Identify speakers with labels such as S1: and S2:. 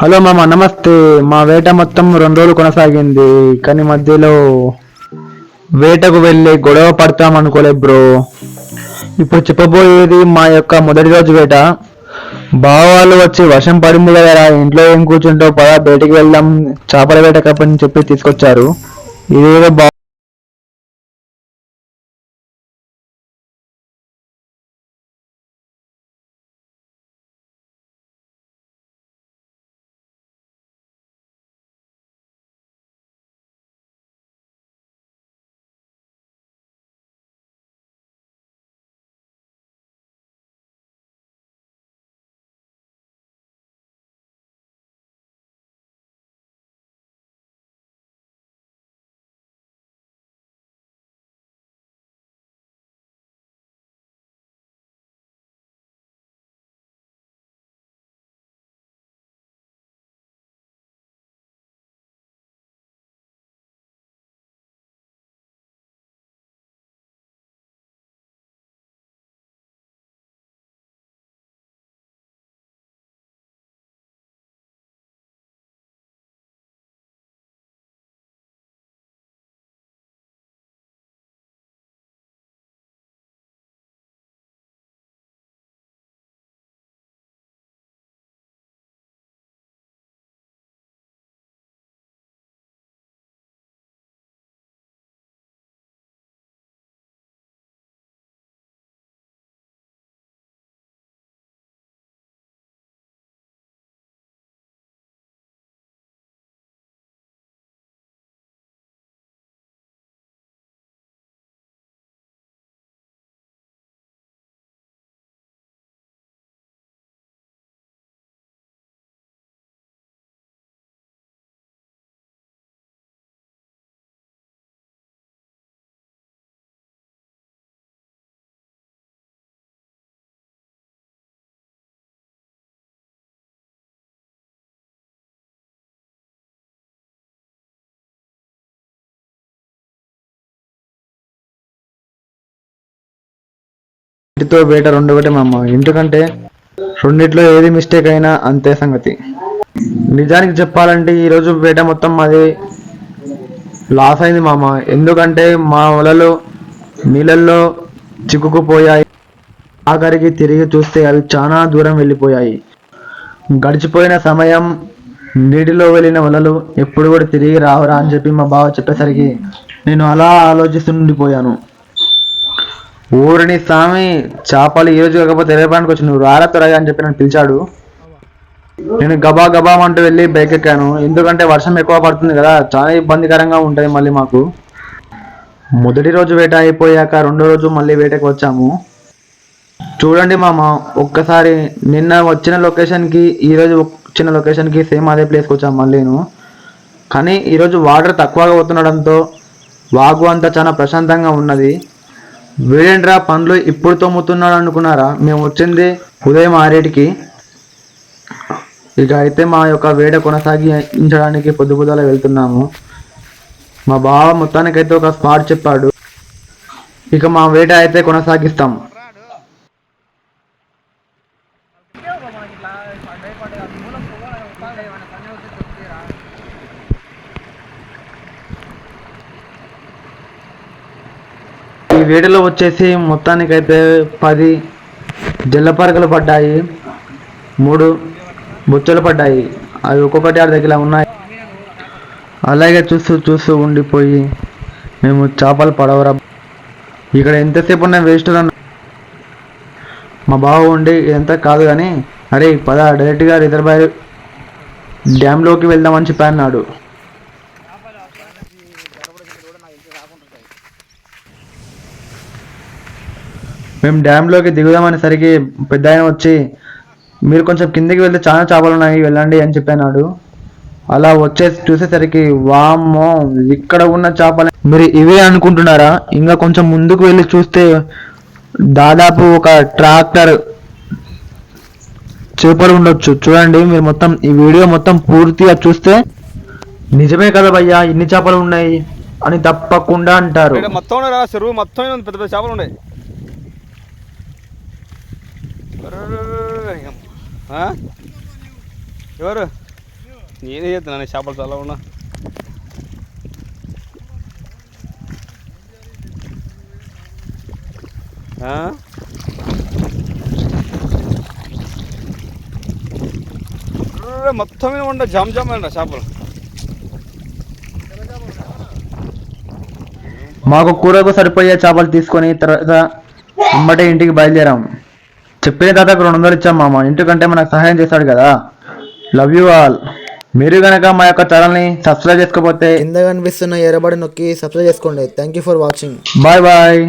S1: Hello మామ నమస్తే. మా వేట మొత్తం రెండు రోజులు కొనసాగింది. కానీ మధ్యలో వేటకు వెళ్ళి గొడవ పడతాం అనుకోలే బ్రో. ఇప్పుడు చెప్పబోయేది మా యొక్క మొదటి రోజు వేట. బావాలు వచ్చి వర్షం పడింది కదా ఇంట్లో ఏం కూర్చుంటో పద బయటకు వెళ్దాం చేపల వేట కప్పని చెప్పి తీసుకొచ్చారు. ఇదేదో బా ఇంటితో బయట రెండు ఒకటి మా అమ్మ. ఎందుకంటే రెండిట్లో ఏది మిస్టేక్ అయినా అంతే సంగతి. నిజానికి చెప్పాలంటే ఈరోజు బయట మొత్తం మాది లాస్ అయింది మామ. ఎందుకంటే మా వలలు నీళ్ళల్లో చిక్కుకుపోయాయి. ఆఖరికి తిరిగి చూస్తే అవి చాలా దూరం వెళ్ళిపోయాయి. గడిచిపోయిన సమయం నీటిలో వెళ్ళిన వలలు ఎప్పుడు కూడా తిరిగి రావురా అని చెప్పి మా బావ చెప్పేసరికి నేను అలా ఆలోచిస్తుండిపోయాను. ఊరిని స్వామి చేపలు ఈ రోజు కాకపోతే రేపడానికి వచ్చి నువ్వు రారా త్వరగా అని చెప్పి నన్ను పిలిచాడు. నేను గబా గబా అంటూ వెళ్ళి బైక్ ఎక్కాను ఎందుకంటే వర్షం ఎక్కువ పడుతుంది కదా చాలా ఇబ్బందికరంగా ఉంటుంది మళ్ళీ మాకు. మొదటి రోజు వేట అయిపోయాక రెండో రోజు మళ్ళీ వేటకు వచ్చాము. చూడండి మామ ఒక్కసారి నిన్న వచ్చిన లొకేషన్కి ఈరోజు వచ్చిన లొకేషన్కి సేమ్ అదే ప్లేస్కి వచ్చాము మళ్ళీను కానీ ఈరోజు వాటర్ తక్కువగా పోతుండడంతో వాగు అంతా చాలా ప్రశాంతంగా ఉన్నది. వీడేంట్రా పండ్లు ఇప్పుడు తోముతున్నాడు అనుకున్నారా? మేము వచ్చింది ఉదయం ఆరేటికి. ఇక అయితే మా యొక్క వేట కొనసాగించడానికి పొద్దు పొద్దుల వెళ్తున్నాము. మా బావ మొత్తానికైతే ఒక స్పాట్ చెప్పాడు. ఇక మా వేట అయితే కొనసాగిస్తాం. వేడిలో వచ్చేసి మొత్తానికైతే పది జల్లపరకలు పడ్డాయి మూడు బొచ్చలు పడ్డాయి. అవి ఒక్కొక్కటి ఆడ దగ్గర ఉన్నాయి. అలాగే చూస్తూ చూస్తూ ఉండిపోయి మేము చేపలు పడవరా. ఇక్కడ ఎంతసేపు ఉన్నా వేస్ట్ మా బావ ఉండి ఇదంతా కాదు కానీ అరే పద డైరెక్ట్గా రిజర్వాయర్ డ్యామ్లోకి వెళ్దామని చెప్పి మేము డ్యామ్లోకి దిగుదామనేసరికి పెద్ద ఆయన వచ్చి మీరు కొంచెం కిందికి వెళ్తే చాలా చేపలు ఉన్నాయి వెళ్ళండి అని చెప్పాడు అలా వచ్చే చూసేసరికి వామ్మో ఇక్కడ ఉన్న చేపలు మీరు ఇవే అనుకుంటున్నారా? ఇంకా కొంచెం ముందుకు వెళ్ళి చూస్తే దాదాపు ఒక ట్రాక్టర్ చేపలు ఉండొచ్చు. చూడండి మీరు మొత్తం ఈ వీడియో మొత్తం పూర్తిగా చూస్తే నిజమే కదా భయ్యా ఇన్ని చేపలు ఉన్నాయి అని తప్పకుండా అంటారు.
S2: మొత్తం చెరువు మొత్తం పెద్ద పెద్ద చేపలు ఉన్నాయి. ఎవరు? నేనే చేస్తున్నాను చేపలు చాలా ఉన్నా. మొత్తం మీద ఉండ జామ్ జామ్ అంట చేపలు?
S1: మాకు కూరకు సరిపోయే చేపలు తీసుకొని తర్వాత అమ్మటే ఇంటికి బయలుదేరాం. చెప్పిన తాతకు రెండు వందలు ఇచ్చాం మామ. ఇంటికంటే మనకు సహాయం చేశాడు కదా. లవ్ యూ ఆల్ మీరు గనక మా యొక్క ఛానల్ని సబ్స్క్రైబ్ చేసుకోకపోతే
S3: కింద కనిపిస్తున్న ఎర్రబడి నొక్కి సబ్స్క్రైబ్ చేసుకోండి. Thank you for watching
S1: bye bye